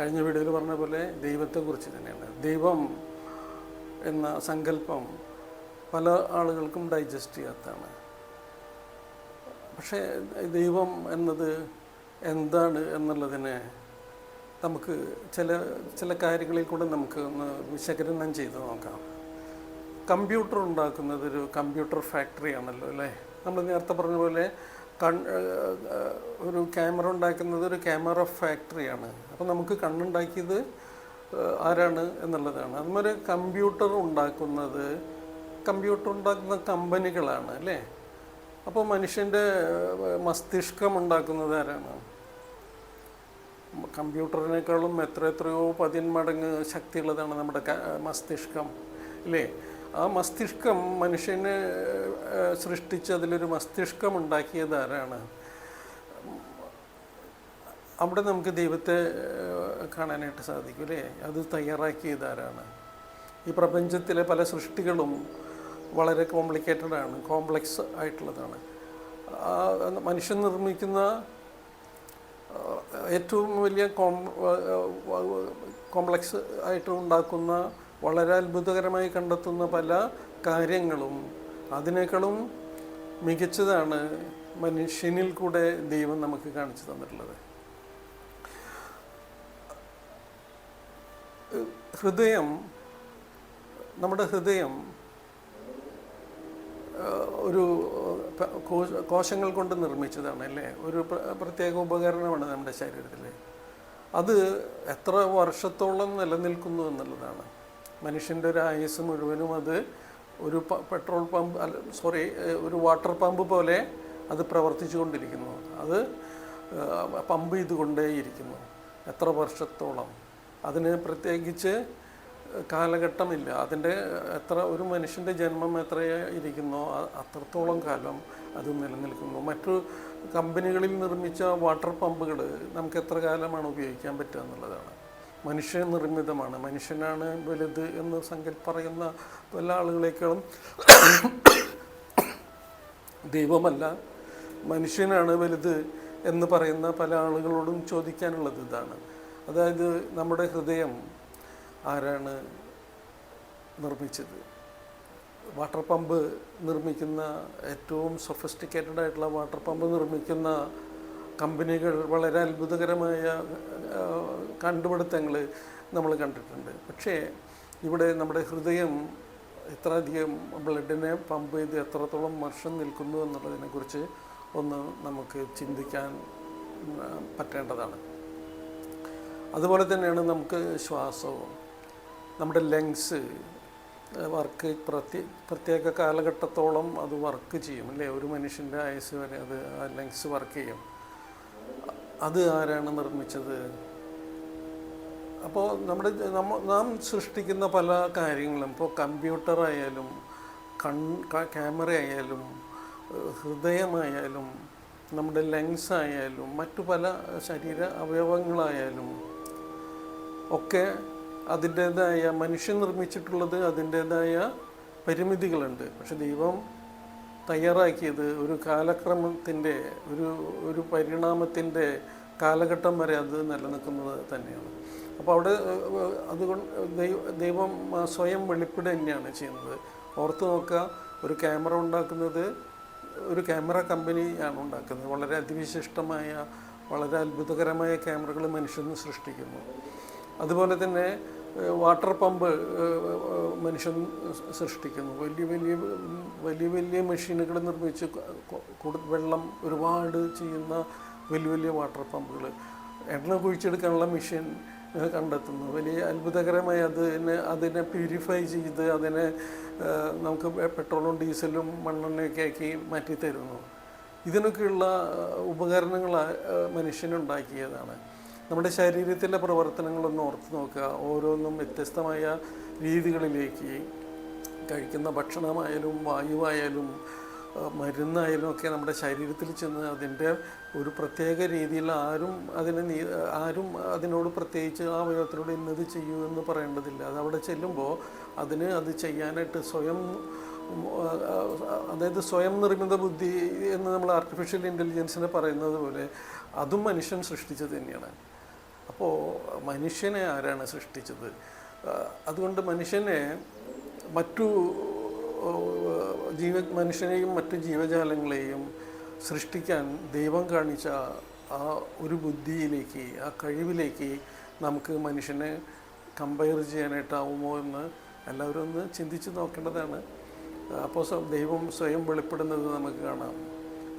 കഴിഞ്ഞ വീഡിയോയിൽ പറഞ്ഞ പോലെ ദൈവത്തെക്കുറിച്ച് തന്നെയാണ്. ദൈവം എന്ന സങ്കല്പം പല ആളുകൾക്കും ഡൈജസ്റ്റ് ചെയ്യാത്തതാണ്. പക്ഷേ ദൈവം എന്നത് എന്താണ് എന്നുള്ളതിനെ നമുക്ക് ചില ചില കാര്യങ്ങളിൽ കൂടെ നമുക്ക് ഒന്ന് വിശകലനം ചെയ്ത് നോക്കാം. കമ്പ്യൂട്ടർ ഉണ്ടാക്കുന്നത് ഒരു കമ്പ്യൂട്ടർ ഫാക്ടറി ആണല്ലോ അല്ലേ? നമ്മൾ നേരത്തെ പറഞ്ഞ പോലെ ഒരു ക്യാമറ ഉണ്ടാക്കുന്നത് ഒരു ക്യാമറ ഫാക്ടറിയാണ്. അപ്പോൾ നമുക്ക് കണ്ണുണ്ടാക്കിയത് ആരാണ് എന്നുള്ളതാണ്. അതുപോലെ കമ്പ്യൂട്ടർ ഉണ്ടാക്കുന്നത് കമ്പ്യൂട്ടർ ഉണ്ടാക്കുന്ന കമ്പനികളാണ് അല്ലേ? അപ്പോൾ മനുഷ്യന്റെ മസ്തിഷ്കം ഉണ്ടാക്കുന്നത് ആരാണ്? കമ്പ്യൂട്ടറിനേക്കാളും എത്ര എത്രയോ പതിന്മടങ്ങ് ശക്തിയുള്ളതാണ് നമ്മുടെ മസ്തിഷ്കം ഇല്ലേ? ആ മസ്തിഷ്കം മനുഷ്യനെ സൃഷ്ടിച്ച് അതിലൊരു മസ്തിഷ്കം ഉണ്ടാക്കിയത് ആരാണ് അവിടെ നമുക്ക് ദൈവത്തെ കാണാനായിട്ട് സാധിക്കും അല്ലേ അത് തയ്യാറാക്കിയത് ആരാണ് ഈ പ്രപഞ്ചത്തിലെ പല സൃഷ്ടികളും വളരെ കോംപ്ലിക്കേറ്റഡ് ആണ് കോംപ്ലക്സ് ആയിട്ടുള്ളതാണ്. മനുഷ്യൻ നിർമ്മിക്കുന്ന ഏറ്റവും വലിയ കോംപ്ലക്സ് ആയിട്ട് ഉണ്ടാക്കുന്ന വളരെ അത്ഭുതകരമായി കണ്ടെത്തുന്ന പല കാര്യങ്ങളും. അതിനേക്കാളും മികച്ചതാണ് മനുഷ്യനിൽ കൂടെ ദൈവം നമുക്ക് കാണിച്ചു തന്നിട്ടുള്ളത്. ഹൃദയം നമ്മുടെ ഹൃദയം ഒരു കോശ- കോശങ്ങൾ കൊണ്ട് നിർമ്മിച്ചതാണ് അല്ലേ? ഒരു പ്ര- പ്രത്യേക ഉപകരണമാണ് നമ്മുടെ ശരീരത്തിൽ അത് എത്ര വർഷത്തോളം നിലനിൽക്കുന്നു എന്നുള്ളതാണ്. മനുഷ്യന്റെ ഒരു ആയുസ് മുഴുവനും അത് ഒരു പെട്രോൾ പമ്പ് അല്ല സോറി ഒരു വാട്ടർ പമ്പ് പോലെ അത് പ്രവർത്തിച്ചു കൊണ്ടിരിക്കുന്നു. അത് പമ്പ് ചെയ്തുകൊണ്ടേയിരിക്കുന്നു. എത്ര വർഷത്തോളം? അതിന് പ്രത്യേകിച്ച് കാലഘട്ടമില്ല. അതിന്റെ എത്ര ഒരു മനുഷ്യന്റെ ജന്മം എത്ര ഇരിക്കുന്നോ അത്രത്തോളം കാലം അത് നിലനിൽക്കുന്നു. മറ്റു കമ്പനികളിൽ നിർമ്മിച്ച വാട്ടർ പമ്പുകൾ നമുക്ക് എത്ര കാലമാണ് ഉപയോഗിക്കാൻ പറ്റുക എന്നുള്ളതാണ്. മനുഷ്യ നിർമ്മിതമാണ് മനുഷ്യനാണ് വലുത് എന്ന് സങ്കല്പ പറയുന്ന പല ആളുകളെക്കാളും ദൈവമല്ല മനുഷ്യനാണ് വലുത് എന്ന് പറയുന്ന പല ആളുകളോടും ചോദിക്കാനുള്ളത് ഇതാണ്. അതായത് നമ്മുടെ ഹൃദയം ആരാണ് നിർമ്മിച്ചത്? വാട്ടർ പമ്പ് നിർമ്മിക്കുന്ന ഏറ്റവും സൊഫിസ്റ്റിക്കേറ്റഡ് ആയിട്ടുള്ള വാട്ടർ പമ്പ് നിർമ്മിക്കുന്ന കമ്പനികൾ വളരെ അത്ഭുതകരമായ കണ്ടുപിടുത്തങ്ങൾ നമ്മൾ കണ്ടിട്ടുണ്ട്. പക്ഷേ ഇവിടെ നമ്മുടെ ഹൃദയം എത്ര അധികം ബ്ലഡിനെ പമ്പ് ചെയ്ത് എത്രത്തോളം വർഷം നിൽക്കുന്നു എന്നുള്ളതിനെക്കുറിച്ച് ഒന്ന് നമുക്ക് ചിന്തിക്കാൻ പറ്റേണ്ടതാണ്. അതുപോലെ തന്നെയാണ് നമുക്ക് ശ്വാസവും. നമ്മുടെ ലങ്സ് വർക്ക് പ്രത്യേക പ്രത്യേക കാലഘട്ടത്തോളം അത് വർക്ക് ചെയ്യും. അല്ലേ? ഒരു മനുഷ്യന്റെ ആയുസ് വരെ അത് ആ ലങ്സ് വർക്ക് ചെയ്യും. അത് ആരാണ് നിർമ്മിച്ചത്? അപ്പോൾ നമ്മുടെ നമ്മ നാം സൃഷ്ടിക്കുന്ന പല കാര്യങ്ങളും ഇപ്പോൾ കമ്പ്യൂട്ടർ ആയാലും കൺ ക്യാമറ ആയാലും ഹൃദയമായാലും നമ്മുടെ ലങ്സ് ആയാലും മറ്റു പല ശരീര അവയവങ്ങളായാലും ഒക്കെ അതിന്റേതായ മനുഷ്യൻ നിർമ്മിച്ചിട്ടുള്ളത് അതിന്റേതായ പരിമിതികളുണ്ട്. പക്ഷെ ദൈവം തയ്യാറാക്കിയത് ഒരു കാലക്രമത്തിന്റെ ഒരു ഒരു പരിണാമത്തിന്റെ കാലഘട്ടം വരെ അത് നിലനിൽക്കുന്നത് തന്നെയാണ്. അപ്പോൾ അവിടെ അതുകൊണ്ട് ദൈവ ദൈവം സ്വയം വെളിപ്പെടുക തന്നെയാണ് ചെയ്യുന്നത്. ഓർത്ത് നോക്കുക ഒരു ക്യാമറ ഉണ്ടാക്കുന്നത് ഒരു ക്യാമറ കമ്പനിയാണ് ഉണ്ടാക്കുന്നത്. വളരെ അതിവിശിഷ്ടമായ വളരെ അത്ഭുതകരമായ ക്യാമറകൾ മനുഷ്യന് സൃഷ്ടിക്കുന്നു. അതുപോലെ തന്നെ വാട്ടർ പമ്പ് മനുഷ്യൻ സൃഷ്ടിക്കുന്നു. വലിയ വലിയ വലിയ വലിയ മെഷീനുകൾ നിർമ്മിച്ച് വെള്ളം ഒരുപാട് ചെയ്യുന്ന വലിയ വലിയ വാട്ടർ പമ്പുകൾ. എണ്ണ കുഴിച്ചെടുക്കാനുള്ള മെഷീൻ കണ്ടെത്തുന്നു. വലിയ അത്ഭുതകരമായി അതിനെ അതിനെ പ്യൂരിഫൈ ചെയ്ത് അതിനെ നമുക്ക് പെട്രോളും ഡീസലും മണ്ണെണ്ണയൊക്കെ ആക്കി മാറ്റി തരുന്നു ഇതിനൊക്കെയുള്ള ഉപകരണങ്ങൾ മനുഷ്യനുണ്ടാക്കിയതാണ്. നമ്മുടെ ശരീരത്തിലെ പ്രവർത്തനങ്ങളൊന്ന് ഓർത്ത് നോക്കുക. ഓരോന്നും വ്യത്യസ്തമായ രീതികളിലേക്ക് കഴിക്കുന്ന ഭക്ഷണമായാലും വായുവായാലും മരുന്നായാലും ഒക്കെ നമ്മുടെ ശരീരത്തിൽ ചെന്ന് അതിന്റെ ഒരു പ്രത്യേക രീതിയിൽ ആരും അതിനെ ആരും അതിനോട് പ്രത്യേകിച്ച് ആ അവയവത്തിനോട് ഇന്നത് ചെയ്യൂ എന്ന് പറയേണ്ടതില്ല. അത് അവിടെ ചെല്ലുമ്പോൾ അതിന് അത് ചെയ്യാനായിട്ട് സ്വയം അതായത് സ്വയം നിർമ്മിത ബുദ്ധി എന്ന് നമ്മൾ ആർട്ടിഫിഷ്യൽ ഇന്റലിജൻസിനെ പറയുന്നത് പോലെ അതും മനുഷ്യൻ സൃഷ്ടിച്ചത് തന്നെയാണ്. അപ്പോൾ മനുഷ്യനെ ആരാണ് സൃഷ്ടിച്ചത്? അതുകൊണ്ട് മനുഷ്യനെ മറ്റു ജീവ മനുഷ്യനെയും മറ്റു ജീവജാലങ്ങളെയും സൃഷ്ടിക്കാൻ ദൈവം കാണിച്ച ആ ഒരു ബുദ്ധിയിലേക്ക് ആ കഴിവിലേക്ക് നമുക്ക് മനുഷ്യനെ കമ്പയർ ചെയ്യാനായിട്ടാവുമോ എന്ന് എല്ലാവരും ഒന്ന് ചിന്തിച്ച് നോക്കേണ്ടതാണ്. അപ്പോൾ ദൈവം സ്വയം വെളിപ്പെടുന്നത് നമുക്ക് കാണാം.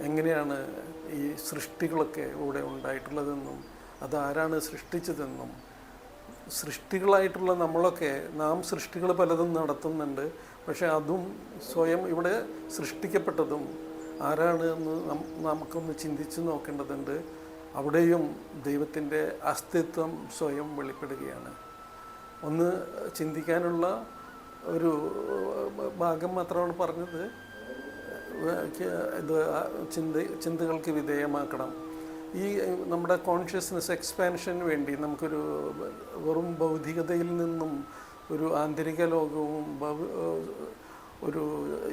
എങ്ങനെയാണ് ഈ സൃഷ്ടികളൊക്കെ ഇവിടെ ഉണ്ടായിട്ടുള്ളതെന്നും അതാരാണ് സൃഷ്ടിച്ചതെന്നും സൃഷ്ടികളായിട്ടുള്ള നമ്മളൊക്കെ നാം സൃഷ്ടികൾ പലതും നടത്തുന്നുണ്ട് പക്ഷെ അതും സ്വയം ഇവിടെ സൃഷ്ടിക്കപ്പെട്ടതും ആരാണ് എന്ന് നമുക്കൊന്ന് ചിന്തിച്ചു നോക്കേണ്ടതുണ്ട്. അവിടെയും ദൈവത്തിന്റെ അസ്തിത്വം സ്വയം വെളിപ്പെടുകയാണ്. ഒന്ന് ചിന്തിക്കാനുള്ള ഒരു ഭാഗം മാത്രമാണ് പറഞ്ഞത്. ഇത് ചിന്ത ചിന്തകൾക്ക് വിധേയമാക്കണം. ഈ നമ്മുടെ കോൺഷ്യസ്നസ് എക്സ്പാൻഷന് വേണ്ടി നമുക്കൊരു വെറും ഭൗതികതയിൽ നിന്നും ഒരു ആന്തരിക ലോകവും ഒരു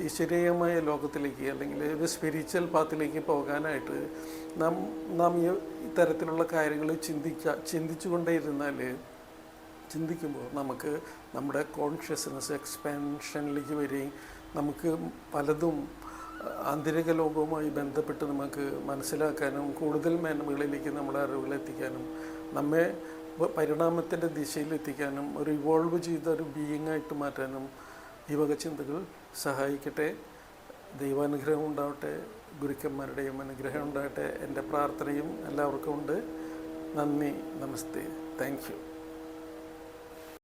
ഈശ്വരീയമായ ലോകത്തിലേക്ക് അല്ലെങ്കിൽ ഒരു സ്പിരിച്വൽ പാത്തിലേക്ക് പോകാനായിട്ട് നാം നാം ഈ തരത്തിലുള്ള കാര്യങ്ങൾ ചിന്തിക്ക ചിന്തിച്ചുകൊണ്ടേയിരുന്നാൽ ചിന്തിക്കുമ്പോൾ നമുക്ക് നമ്മുടെ കോൺഷ്യസ്നെസ് എക്സ്പാൻഷനിലേക്ക് വരികയും നമുക്ക് പലതും ആന്തരിക ലോകവുമായി ബന്ധപ്പെട്ട് നമുക്ക് മനസ്സിലാക്കാനും കൂടുതൽ മേന്മകളിലേക്ക് നമ്മുടെ അറിവുകൾ എത്തിക്കാനും നമ്മെ പരിണാമത്തിന്റെ ദിശയിലെത്തിക്കാനും ഒരു ഇവോൾവ് ചെയ്ത ഒരു ബീയിങ് ആയിട്ട് മാറ്റാനും ഈ വക ചിന്തകൾ സഹായിക്കട്ടെ. ദൈവാനുഗ്രഹം ഉണ്ടാവട്ടെ. ഗുരുക്കന്മാരുടെയും അനുഗ്രഹം ഉണ്ടാകട്ടെ. എന്റെ പ്രാർത്ഥനയും എല്ലാവർക്കും ഉണ്ട്. നന്ദി. നമസ്തേ. Thank you.